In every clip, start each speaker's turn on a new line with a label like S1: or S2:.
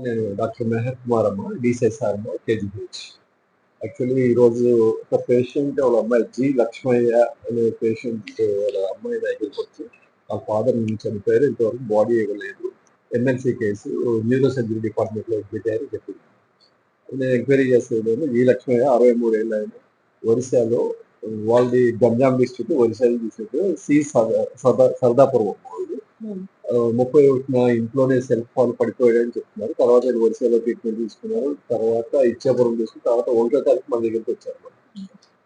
S1: నేను డాక్టర్ మెహర్ కుమార్ అమ్మ డిసిఎస్ఆర్ అమ్మ కేజీహెచ్ యాక్చువల్లీ ఈరోజు ఒక పేషెంట్ వాళ్ళ అమ్మాయి జి లక్ష్మయ్య అనే పేషెంట్ వాళ్ళ అమ్మాయి దగ్గరికి వచ్చి వాళ్ళ ఫాదర్ నుంచి చనిపోయారు ఇంతవరకు బాడీ ఇవ్వలేదు. ఎమ్మెల్సీ కేసు న్యూరో సర్జరీ డిపార్ట్మెంట్లో పెట్టారు చెప్పింది. నేను ఎంక్వైరీ చేస్తున్నాను ఈ లక్ష్మయ్య అరవై మూడు ఏళ్ళు ఆయన ఒరిస్సాలో వాళ్ళది గంజాం డిస్ట్రిక్ట్ ఒరిస్సాలో డిస్ట్రిక్ట్ సి సదా సదా- సరదాపురం వాళ్ళు
S2: hmm.
S1: ముప్పై ఒకటిన ఇంట్లోనే సెల్ఫ్ ఫాల్ పడిపోయాడని చెప్తున్నారు. తర్వాత ఆయన ఒరిస్సాలో ట్రీట్మెంట్ తీసుకున్నారు తర్వాత ఇచ్చాపురం తీసుకుని తర్వాత ఒకటో తారీఖు మన దగ్గరికి వచ్చారు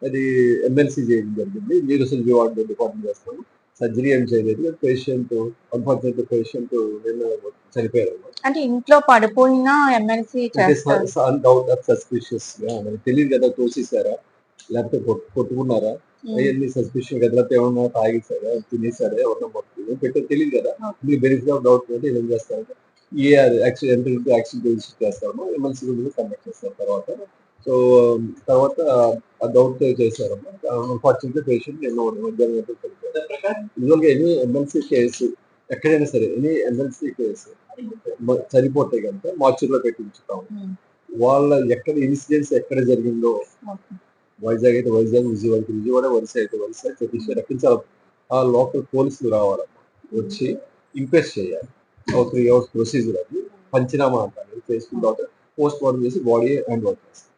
S1: అది ఎమ్మెల్సీ చేయడం జరిగింది. న్యూరో సర్జరీ వార్డు డిపార్ట్మెంట్ చేస్తాము సర్జరీ ఏం చేయలేదు. పేషెంట్ అన్ఫార్చునేట్ పేషెంట్ నిన్న చనిపోయారు.
S2: అంటే ఇంట్లో పడిపోయినా ఎమ్మెల్సీ
S1: సస్పిషియస్గా మనకి తెలియదు కదా తోసేసారా లేకపోతే కొట్టు- కొట్టుకున్నారా. అవన్నీ సస్పిషన్ కదా లేకపోతే ఏమన్నా తాగేసారా తినేసారా ఎవరన్నా మొత్తం పెట్టే తెలియదు కదా. మీకు బెనిఫిట్ ఆఫ్ డౌట్ అంటే ఏం చేస్తారంటే ఈఆర్ యాక్సిడెంట్ యాక్సిడెంట్ రిజిస్టర్ చేస్తాము ఎమ్మెల్సీ గురించి కండక్ట్ చేస్తారు తర్వాత. సో తర్వాత ఆ డౌట్ చేశారమ్మా అన్ఫార్చునేట్లీ పేషెంట్ ఎన్నో యూజువల్గా ఎనీ ఎమ్మెల్సీ కేసు ఎక్కడైనా సరే ఎనీ ఎమ్మెల్సీ కేసు మ- చనిపోతే కనుక మార్చులో పెట్టి ఉంచుతాము
S2: ఉమ్.
S1: వాళ్ళ ఎక్కడ ఇన్సిడెంట్స్ ఎక్కడ జరిగిందో. వైజాగ్ అయితే వైజాగ్ విజయవాడకి విజయవాడ వరుస అయితే వరుస చెప్పేసి రప్పించాలి ఆ లోకల్ పోలీసులు రావాలి వచ్చి ఇంప్రెస్ చేయాలి. ఒక త్రీ అవర్స్ ప్రొసీజర్ అది. పంచనామా అంటారు చేసుకున్న తర్వాత పోస్ట్ మార్టం చేసి బాడీ హ్యాండ్ ఓవర్ చేస్తారు.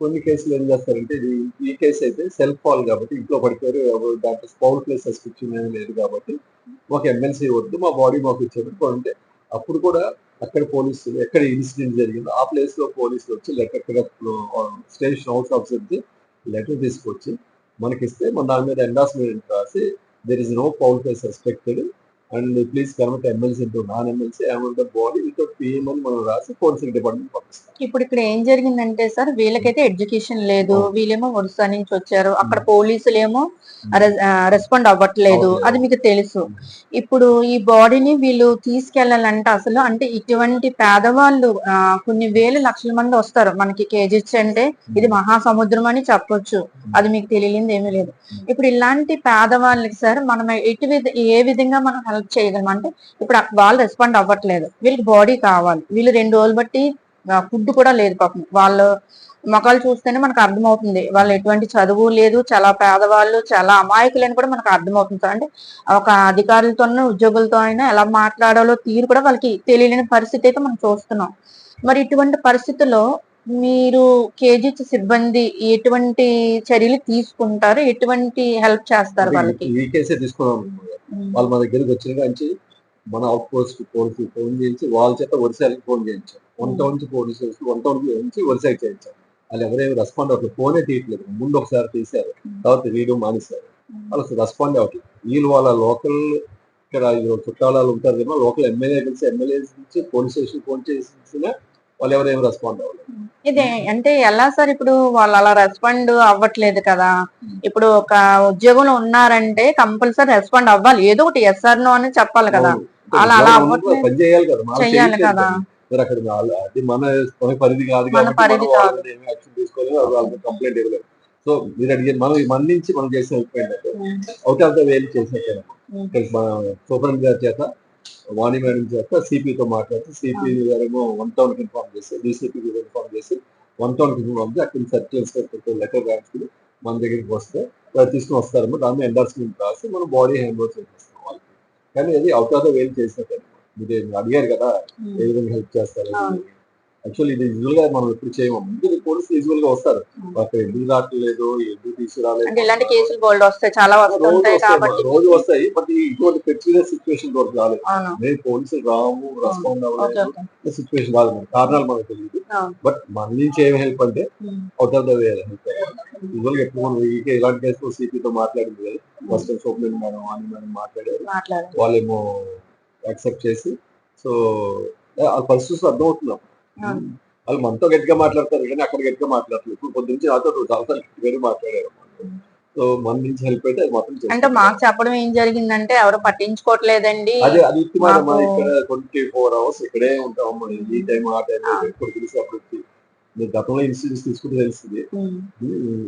S1: కొన్ని కేసులు ఏం చేస్తారంటే ఇది ఈ కేసు అయితే సెల్ఫ్ ఫాల్ కాబట్టి ఇంట్లో పడిపోయారు ఎవరు దాంట్లో స్పౌల్ ప్లేస్ సస్పెక్షన్ ఏమీ లేదు కాబట్టి మాకు ఎమ్మెల్సీ వద్దు మా బాడీ మాకు ఇచ్చేటప్పుడు అంటే అప్పుడు కూడా అక్కడ పోలీసులు ఎక్కడ ఇన్సిడెంట్ జరిగిందో ఆ ప్లేస్లో పోలీసులు వచ్చి letter station house officer letter తీసుకొచ్చి మనకిస్తే మన దాని మీద ఎండాస్మెంట్ రాసి there is no foul play suspected and please convert MLC into non MLC amount the body without PM అని మనం రాసి ఫోరెన్సిక్ డిపార్ట్మెంట్ పంపిస్తాం.
S2: ఇప్పుడు ఇక్కడ ఏం జరిగిందంటే సార్ వీళ్ళకైతే ఎడ్యుకేషన్ లేదు. వీళ్ళేమో ఒరిస్సా నుంచి వచ్చారు అక్కడ పోలీసులు ఏమో రెస్పాండ్ అవ్వట్లేదు. అది మీకు తెలుసు. ఇప్పుడు ఈ బాడీని వీళ్ళు తీసుకెళ్ళాలంటే అసలు అంటే ఇటువంటి పేదవాళ్ళు కొన్ని వేల లక్షల మంది వస్తారు. మనకి కేజీస్ అంటే ఇది మహాసముద్రం అని చెప్పొచ్చు. అది మీకు తెలియలేదు ఏమీ లేదు. ఇప్పుడు ఇలాంటి పేదవాళ్ళకి సార్ మనం ఎటు ఏ విధంగా మనం హెల్ప్ చేయగలం. అంటే ఇప్పుడు వాళ్ళు రెస్పాండ్ అవ్వట్లేదు. వీళ్ళకి బాడీ కావాలి. వీళ్ళు రెండు రోజులు బట్టి ఫుడ్ కూడా లేదు పాపం. వాళ్ళు మొఖాలు చూస్తేనే మనకు అర్థమవుతుంది. వాళ్ళు ఎటువంటి చదువు లేదు. చాలా పేదవాళ్ళు చాలా అమాయకులని కూడా మనకు అర్థమవుతుంది. అంటే ఒక అధికారులతో ఉద్యోగులతో అయినా ఎలా మాట్లాడాలో తీరు కూడా వాళ్ళకి తెలియలేని పరిస్థితి అయితే మనం చూస్తున్నాం. మరి ఇటువంటి పరిస్థితుల్లో మీరు కేజీహెచ్ సిబ్బంది ఎటువంటి చర్యలు తీసుకుంటారు? ఎటువంటి హెల్ప్ చేస్తారు వాళ్ళకి?
S1: వాళ్ళు మా దగ్గరికి వచ్చిన కాంచి మన అవుట్ పోస్ట్ పోలీసు ఫోన్ చేయించి వాళ్ళ చేత ఒరిసాలకి ఫోన్ చేయించాం వన్ టౌన్ నుంచి పోలీసు వన్ టౌన్ నుంచి ఒరిసాకి చేయించాం వాళ్ళు ఎవరేమి రెస్పాండ్ అవ్వట్లేదు. ఫోనే తీయట్లేదు. ముందు ఒకసారి తీశారు. తర్వాత వీడియో మానేశారు. వాళ్ళు రెస్పాండ్ అవ్వట్లేదు. వీళ్ళు వాళ్ళ లోకల్ ఇక్కడ చుట్టాలు ఉంటారు కదా లోకల్ ఎమ్మెల్యే కలిసి ఎమ్మెల్యే నుంచి పోలీస్ స్టేషన్ ఫోన్ చేసిన వాళ్ళు ఎవరేమి రెస్పాండ్ అవ్వలేదు.
S2: ఇదే అంటే ఎలా సార్ ఇప్పుడు వాళ్ళు అలా రెస్పాండ్ అవ్వట్లేదు కదా. ఇప్పుడు ఒక ఉద్యోగంలో ఉన్నారంటే కంపల్సరీ రెస్పాండ్ అవ్వాలి. ఏదో ఒకటి ఎస్ఆర్ నో అని చెప్పాలి కదా. అలా అలా అవ్వట్లేదు.
S1: చేయాలి కదా. మనం
S2: చెయ్యాలి
S1: చేయట్లేదు
S2: కదా.
S1: మరి అక్కడ వాళ్ళ- అది మన మన పరిధి కాదు కాబట్టి ఏమీ యాక్షన్ తీసుకోలేదు. వాళ్ళకి కంప్లైంట్ ఇవ్వలేదు. సో మీరు అడిగే మనం మన నుంచి మనం చేసిన ఏంటంటే అవుట్ ఆఫ్ ద ఇక్కడ మన సూపర్ గారి చేత వాణి మేడం చేత సిపితో మాట్లాడితే సిపి గారేమో వన్ టౌన్కి ఇన్ఫార్మ్ చేసి డీసీపీ ఇన్ఫార్మ్ చేసి వన్ టౌన్కి ఇన్ఫార్మ్ చేసి అక్కడ సర్చ్ ఇన్స్పెక్టర్ లెటర్ రాసుకుని మన దగ్గరికి వస్తే వాళ్ళు తీసుకుని వస్తారమ్మా దాన్ని ఎండార్స్మెంట్ రాసి మనం బాడీ హ్యాండ్ ఓవర్ చేసేస్తాం వాళ్ళకి. కానీ అది అవుట్ ఆఫ్ ద వేలు చేసినట్టు. మీరు అడిగారు కదా ఏ విధంగా హెల్ప్ చేస్తారు. యాక్చువల్లీ ఇది యూజువల్గా మనం ఎప్పుడు చేయము. ముందు పోలీసులు యూజువల్గా వస్తారు.
S2: అవును.
S1: అక్కడ ఎందుకు రావట్లేదు ఎందుకు తీసుకురాలేదు.
S2: ఇలాంటి కేసులు బోల్డ్ వస్తాయి చాలా వస్తుంటాయి
S1: వస్తాయి
S2: కాబట్టి.
S1: రోజు వస్తాయి బట్ ఇటువంటి పెక్యులర్ సిచ్యువేషన్ తోటి రాలేదు. మేము పోలీసులు రాము రెస్పాండ్
S2: ఓకే
S1: అవ్వలేదు. సిచ్యువేషన్ రాదు మనకి కారణాలు మనకు తెలియదు. బట్ మన నుంచి ఏం హెల్ప్ అంటే. Out of the way help యూజువల్గా ఎప్పుడు మనం ఇలాంటి కేసులో సిపితో మాట్లాడింది కదా. ఫస్ట్ టైం సోప్లెన్ మేడం అని మేడం మాట్లాడారు. వాళ్ళేమో యాక్సెప్ట్ చేసి సో ఆ పరిస్థితి అర్థమవుతున్నాం. వాళ్ళు మనతో గట్టిగా మాట్లాడతారు కానీ అక్కడ గట్టిగా మాట్లాడలేదు ఇప్పుడు పొద్దు నుంచి నాతో చాలా గట్టిగా మాట్లాడారు సో మన నుంచి హెల్ప్ అయితే అది మాత్రం.
S2: అంటే మాకు చెప్పడం ఏం జరిగిందంటే ఎవరు పట్టించుకోవట్లేదండి
S1: అదే అది మన ఇక్కడ ట్వంటీ ఫోర్ అవర్స్ ఇక్కడే ఉంటాం మనం ఈ టైం ఆ టైం. ఎప్పుడు తెలిసి అప్పుడు. మీరు గతంలో ఇన్స్టిట్యూట్స్ తీసుకుంటే తెలుస్తుంది.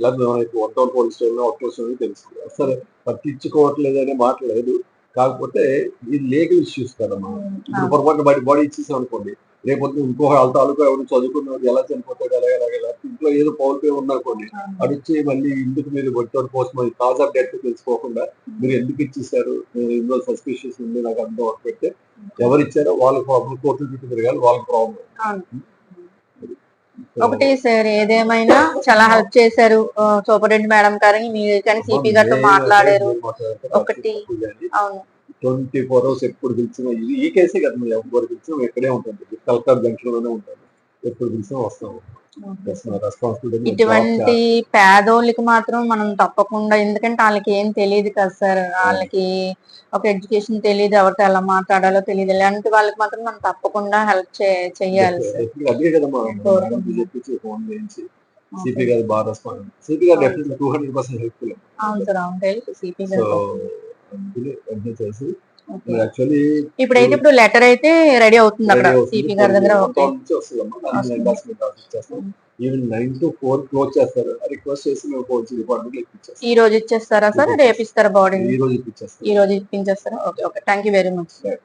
S1: లేదా one town police station out post తెలుస్తుంది అసలు పట్టించుకోవట్లేదు అనే మాట లేదు కాకపోతే ఇది లీగల్ ఇష్యూస్ కదమ్మా. ఇప్పుడు పొరపాటు బయట బాడీ ఇచ్చేసాం అనుకోండి రేపొద్దు ఇంకో వాళ్ళ తాలూకా ఎవరు చదువుకున్నాడు ఎలా చనిపోతాడు ఎలా ఎలా ఇంట్లో ఏదో పౌల్ పే ఉన్నా కొన్ని అడిచి మళ్ళీ ఇందుకు మీరు కొట్టాడు మరి కాజ్ ఆఫ్ డెత్ తెలుసుకోకుండా మీరు ఎందుకు ఇచ్చేసారు ఇందులో సస్పిషియస్ ఉంది నాకు అందం ఒక పెడితే ఎవరు ఇచ్చారో వాళ్ళ ప్రాబ్లం కోర్టు చుట్టూ తిరగాలి వాళ్ళ ప్రాబ్లం.
S2: ఒకటి సార్ ఏదేమైనా చాలా హెల్ప్ చేశారు. సూపరింటెండెంట్ మేడం గారిని మీరు కానీ సిపి గారితో మాట్లాడారు. ఒకటి. అవును.
S1: ట్వంటీ ఫోర్ అవర్స్ ఎప్పుడు పిలిచినా ఇది ఈ కేసే కదా మేము ఎవరు పిలిచినా ఇక్కడే ఉంటుంది కలెక్టర్ జంక్షన్లోనే ఉంటాను ఎప్పుడు పిలిచినా వస్తాము.
S2: ఇటువంటి పేదోళ్ళకి మాత్రం మనం తప్పకుండా ఎందుకంటే వాళ్ళకి ఏం తెలియదు కదా సార్? వాళ్ళకి ఒక ఎడ్యుకేషన్ తెలియదు ఎవరితో ఎలా మాట్లాడాలో తెలియదు. ఇలాంటి వాళ్ళకి మాత్రం మనం తప్పకుండా హెల్ప్ చేయాలి
S1: సిపి గారు బాగా response CP garu definitely two hundred percent helpful
S2: అవును సార్ అవును. సిపి గారు
S1: చేసి.
S2: Okay.
S1: యాక్చువల్లీ
S2: ఇప్పుడైతే ఇప్పుడు లెటర్ అయితే రెడీ అవుతుంది అక్కడ సిపి గారి దగ్గర.
S1: Evening nine to four close చేస్తారు. రిక్వెస్ట్ చేసి మేము పోలీస్ డిపార్ట్మెంట్ ఇప్పించేస్తాం.
S2: ఈ రోజు ఇచ్చేస్తారా సార్? రేపు ఇస్తారా బాడీ
S1: ఈ రోజు ఇప్పించేస్తాం.
S2: ఈ రోజు ఇప్పించేస్తారా? Okay okay. Thank you very much
S1: Right.